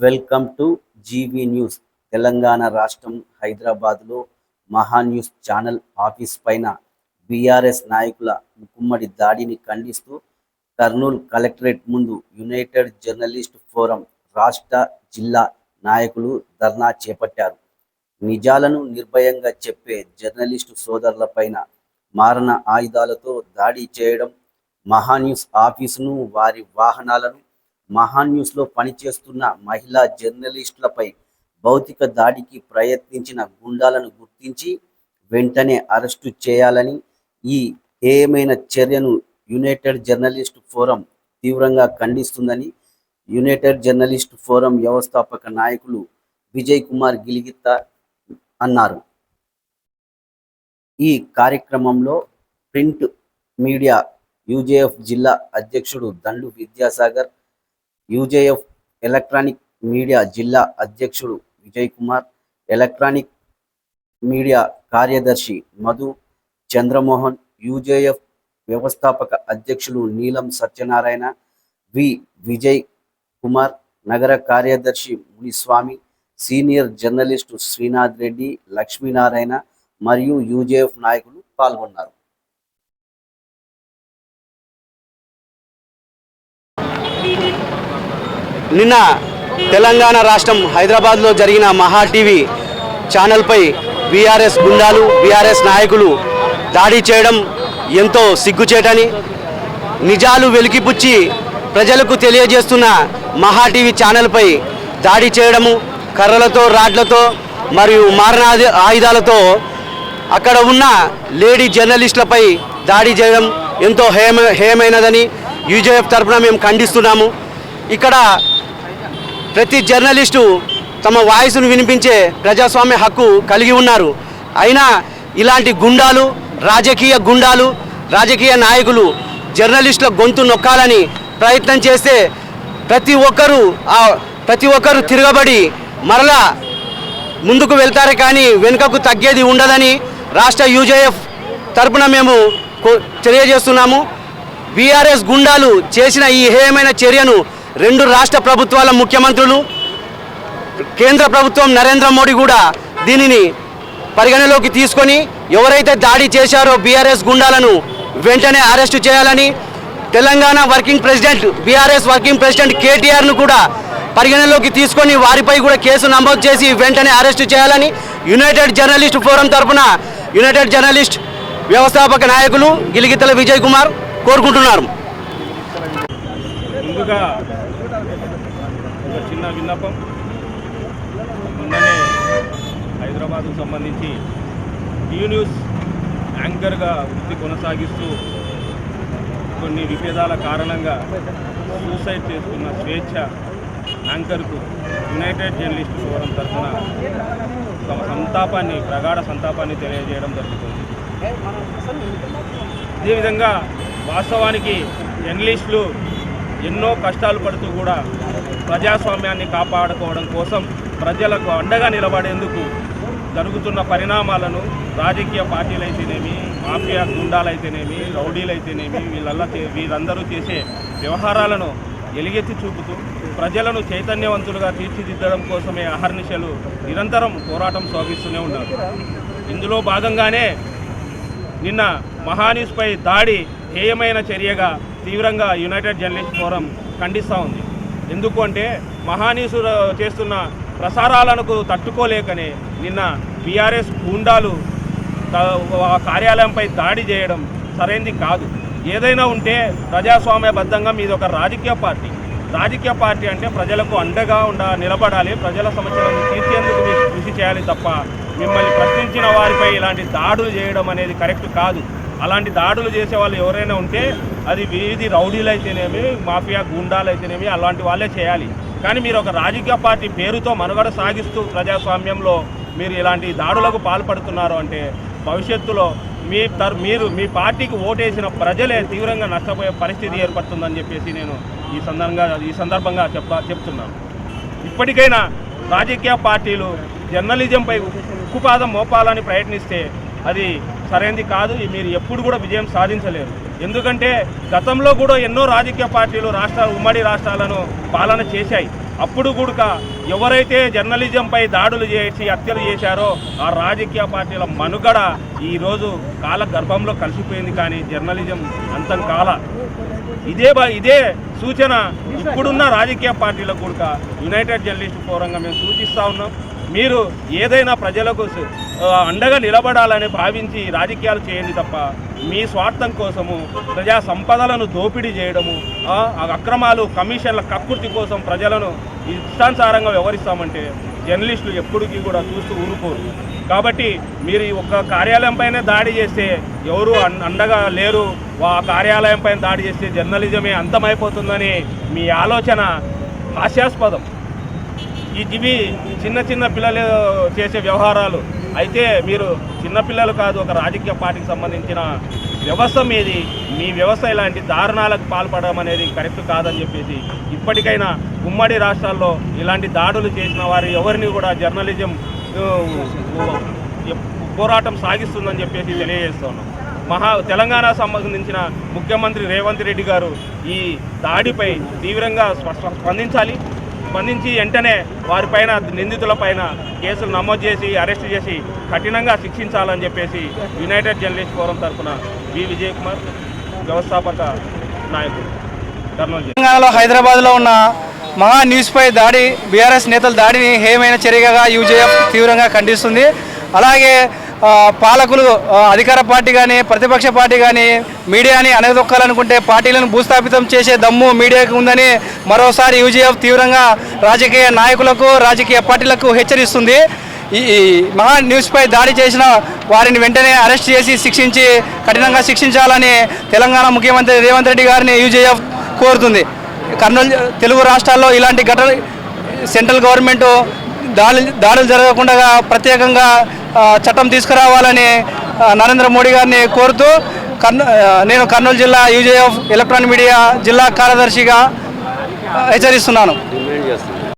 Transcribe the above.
Welcome to GV news Telangana రాష్ట్రం హైదరాబాద్లో Maha news channel office పైన బీఆర్ఎస్ నాయకుల ముక్కుమ్మడి దాడిని ఖండిస్తూ కర్నూలు కలెక్టరేట్ ముందు యునైటెడ్ జర్నలిస్ట్ ఫోరం రాష్ట్ర జిల్లా నాయకులు ధర్నా చేపట్టారు. నిజాలను నిర్భయంగా చెప్పే జర్నలిస్టు సోదరులపైన మారణ ఆయుధాలతో దాడి చేయడం మహా న్యూస్ ఆఫీసును వారి వాహనాలను మహాన్యూస్లో పనిచేస్తున్న మహిళా జర్నలిస్టులపై భౌతిక దాడికి ప్రయత్నించిన గుండాలను గుర్తించి వెంటనే అరెస్టు చేయాలని ఈ ఏమైన చర్యను యునైటెడ్ జర్నలిస్ట్ ఫోరం తీవ్రంగా ఖండిస్తుందని యునైటెడ్ జర్నలిస్ట్ ఫోరం వ్యవస్థాపక నాయకులు విజయ్ కుమార్ గిలిగిత్త అన్నారు. ఈ కార్యక్రమంలో ప్రింట్ మీడియా యూజేఎఫ్ జిల్లా అధ్యక్షుడు Dandu Vidyasagar UJF electronic media జిల్లా అధ్యక్షుడు విజయ్ కుమార్ ఎలక్ట్రానిక్ మీడియా కార్యదర్శి మధు చంద్రమోహన్ యూజేఎఫ్ వ్యవస్థాపక అధ్యక్షులు నీలం సత్యనారాయణ వి విజయ్ కుమార్ నగర కార్యదర్శి మునిస్వామి సీనియర్ జర్నలిస్టు శ్రీనాథ్ రెడ్డి లక్ష్మీనారాయణ మరియు యూజేఎఫ్ నాయకులు పాల్గొన్నారు. నిన్న తెలంగాణ రాష్ట్రం హైదరాబాద్లో జరిగిన మహా టీవీ ఛానల్పై బీఆర్ఎస్ గుండాలు బీఆర్ఎస్ నాయకులు దాడి చేయడం ఎంతో సిగ్గుచేటని నిజాలు వెలికిపుచ్చి ప్రజలకు తెలియజేస్తున్న మహా టీవీ ఛానల్పై దాడి చేయడము కర్రలతో రాడ్లతో మరియు మారణ ఆయుధాలతో అక్కడ ఉన్న లేడీ జర్నలిస్టులపై దాడి చేయడం ఎంతో హేమ హేయమైనదని యూజేఎఫ్ తరఫున మేము ఖండిస్తున్నాము. ఇక్కడ ప్రతి జర్నలిస్టు తమ వాయిస్ను వినిపించే ప్రజాస్వామ్య హక్కు కలిగి ఉన్నారు. అయినా ఇలాంటి గుండాలు రాజకీయ గుండాలు రాజకీయ నాయకులు జర్నలిస్టుల గొంతు నొక్కాలని ప్రయత్నం చేస్తే ప్రతి ఒక్కరూ ఆ ప్రతి ఒక్కరూ తిరగబడి మరలా ముందుకు వెళ్తారే కానీ వెనుకకు తగ్గేది ఉండదని రాష్ట్ర యూజేఎఫ్ తరపున మేము తెలియజేస్తున్నాము. బీఆర్ఎస్ గుండాలు చేసిన ఈ హేయమైన చర్యను రెండు రాష్ట్ర ప్రభుత్వాల ముఖ్యమంత్రులు కేంద్ర ప్రభుత్వం నరేంద్ర మోడీ కూడా దీనిని పరిగణలోకి తీసుకొని ఎవరైతే దాడి చేశారో బీఆర్ఎస్ గుండాలను వెంటనే అరెస్టు చేయాలని Telangana working president BRS working president కేటీఆర్ను కూడా పరిగణలోకి తీసుకొని వారిపై కూడా కేసు నమోదు చేసి వెంటనే అరెస్టు చేయాలని యునైటెడ్ జర్నలిస్ట్ ఫోరం తరపున యునైటెడ్ జర్నలిస్ట్ వ్యవస్థాపక నాయకులు గిలిగితల విజయ్ కుమార్ కోరుకుంటున్నారు. ముందుగా ఒక చిన్న విన్నపం. మొన్ననే హైదరాబాద్కు సంబంధించి టీ న్యూస్ యాంకర్గా వృత్తి కొనసాగిస్తూ కొన్ని విభేదాల కారణంగా సూసైడ్ చేసుకున్న స్వేచ్ఛ యాంకర్కు యునైటెడ్ జర్నలిస్ట్ ఫోరం తరఫున తమ సంతాపాన్ని ప్రగాఢ సంతాపాన్ని తెలియజేయడం జరుగుతుంది. అదేవిధంగా వాస్తవానికి జర్నలిస్టులు ఎన్నో కష్టాలు పడుతూ కూడా ప్రజాస్వామ్యాన్ని కాపాడుకోవడం కోసం ప్రజలకు అండగా నిలబడేందుకు జరుగుతున్న పరిణామాలను రాజకీయ పార్టీలైతేనేమి మాఫియా గుండాలైతేనేమి రౌడీలైతేనేమి వీళ్ళల్లా వీరందరూ చేసే వ్యవహారాలను ఎలుగెత్తి చూపుతూ ప్రజలను చైతన్యవంతులుగా తీర్చిదిద్దడం కోసమే అహర్నిశలు నిరంతరం పోరాటం సాగిస్తూనే ఉన్నారు. ఇందులో భాగంగానే నిన్న మహానీస్పై దాడి హేయమైన చర్యగా తీవ్రంగా యునైటెడ్ జర్నలిస్ట్ ఫోరం ఖండిస్తూ ఉంది. ఎందుకు అంటే మహానీసుడు చేస్తున్న ప్రసారాలకు తట్టుకోలేకనే నిన్న బీఆర్ఎస్ గూండాలు కార్యాలయంపై దాడి చేయడం సరైంది కాదు. ఏదైనా ఉంటే ప్రజాస్వామ్యబద్ధంగా మీది ఒక రాజకీయ పార్టీ. రాజకీయ పార్టీ అంటే ప్రజలకు అండగా ఉండ నిలబడాలి. ప్రజల సమస్యలను తీర్చేందుకు మీరు కృషి చేయాలి తప్ప మిమ్మల్ని ప్రశ్నించిన వారిపై ఇలాంటి దాడులు చేయడం అనేది కరెక్ట్ కాదు. అలాంటి దాడులు చేసే వాళ్ళు ఎవరైనా ఉంటే అది వీధి రౌడీలు అయితేనేమి మాఫియా గుండాలు అయితేనేమి అలాంటి వాళ్ళే చేయాలి. కానీ మీరు ఒక రాజకీయ పార్టీ పేరుతో మనుగడ సాగిస్తూ ప్రజాస్వామ్యంలో మీరు ఇలాంటి దాడులకు పాల్పడుతున్నారు అంటే భవిష్యత్తులో మీ తర్ మీరు మీ పార్టీకి ఓటేసిన ప్రజలే తీవ్రంగా నష్టపోయే పరిస్థితి ఏర్పడుతుందని చెప్పేసి నేను ఈ సందర్భంగా ఈ సందర్భంగా చెప్ప చెప్తున్నాను. ఇప్పటికైనా రాజకీయ పార్టీలు జర్నలిజంపై ఉక్కుపాదం మోపాలని ప్రయత్నిస్తే అది సరైనది కాదు మీరు ఎప్పుడు కూడా విజయం సాధించలేరు. ఎందుకంటే గతంలో కూడా ఎన్నో రాజకీయ పార్టీలు రాష్ట్రాలు ఉమ్మడి రాష్ట్రాలను పాలన చేశాయి. అప్పుడు కూడా ఎవరైతే జర్నలిజంపై దాడులు చేసి హత్యలు చేశారో ఆ రాజకీయ పార్టీల మనుగడ ఈరోజు కాల గర్భంలో కలిసిపోయింది కానీ జర్నలిజం అంతం కాల. ఇదే ఇదే సూచన ఇప్పుడున్న రాజకీయ పార్టీలకు కూడా యునైటెడ్ జర్నలిస్ట్ ఫోరంగా మేము సూచిస్తూ ఉన్నాం. మీరు ఏదైనా ప్రజలకు అండగా నిలబడాలని భావించి రాజకీయాలు చేయండి తప్ప మీ స్వార్థం కోసము ప్రజా సంపదలను దోపిడీ చేయడము అక్రమాలు కమిషన్ల కక్కుర్తి కోసం ప్రజలను ఇష్టానుసారంగా వ్యవహరిస్తామంటే జర్నలిస్టులు ఎప్పటికీ కూడా చూస్తూ ఊరుకోరు. కాబట్టి మీరు ఈ ఒక్క కార్యాలయం పైన దాడి చేస్తే ఎవరు అన్- అండగా లేరు. ఆ కార్యాలయం పైన దాడి చేస్తే జర్నలిజమే అంతమైపోతుందని మీ ఆలోచన హాస్యాస్పదం. ఈ ఇవి చిన్న చిన్న పిల్లలు చేసే వ్యవహారాలు అయితే మీరు చిన్నపిల్లలు కాదు ఒక రాజకీయ పార్టీకి సంబంధించిన వ్యవస్థ మీది మీ వ్యవస్థ ఇలాంటి దారుణాలకు పాల్పడడం అనేది కరెక్ట్ కాదని చెప్పేసి ఇప్పటికైనా ఉమ్మడి రాష్ట్రాల్లో ఇలాంటి దాడులు చేసిన వారి ఎవరిని కూడా జర్నలిజం పోరాటం సాగిస్తుందని చెప్పేసి తెలియజేస్తున్నాం. మహా తెలంగాణ సంబంధించిన ముఖ్యమంత్రి రేవంత్ రెడ్డి గారు ఈ దాడిపై తీవ్రంగా స్పందించాలి. స్పందించి వెంటనే వారిపైన నిందితులపైన కేసులు నమోదు చేసి అరెస్ట్ చేసి కఠినంగా శిక్షించాలని చెప్పేసి యునైటెడ్ జర్నలిస్ట్ ఫోరం తరఫున వి విజయ్ కుమార్ వ్యవస్థాపక నాయకుడు కర్నూలు తెలంగాణలో హైదరాబాద్లో ఉన్న మహా న్యూస్పై దాడి బీఆర్ఎస్ నేతల దాడిని హేమైన చర్యగా యూజేఎఫ్ తీవ్రంగా ఖండిస్తుంది. అలాగే పాలకులు అధికార పార్టీ కానీ ప్రతిపక్ష పార్టీ కానీ మీడియాని అనగదొక్కాలనుకుంటే పార్టీలను భూస్థాపితం చేసే దమ్ము మీడియాకు ఉందని మరోసారి యూజీఎఫ్ తీవ్రంగా రాజకీయ నాయకులకు రాజకీయ పార్టీలకు హెచ్చరిస్తుంది. ఈ మహా న్యూస్పై దాడి చేసిన వారిని వెంటనే అరెస్ట్ చేసి శిక్షించి కఠినంగా శిక్షించాలని తెలంగాణ ముఖ్యమంత్రి రేవంత్ రెడ్డి గారిని యూజీఎఫ్ కోరుతుంది. కర్నూలు తెలుగు రాష్ట్రాల్లో ఇలాంటి ఘటన సెంట్రల్ గవర్నమెంట్ దాడులు దాడులు జరగకుండా ప్రత్యేకంగా చట్టం తీసుకురావాలని నరేంద్ర మోడీ గారిని కోరుతూ కర్నూ నేను కర్నూలు జిల్లా యూజేఎఫ్ ఎలక్ట్రానిక్ మీడియా జిల్లా కార్యదర్శిగా హెచ్చరిస్తున్నాను.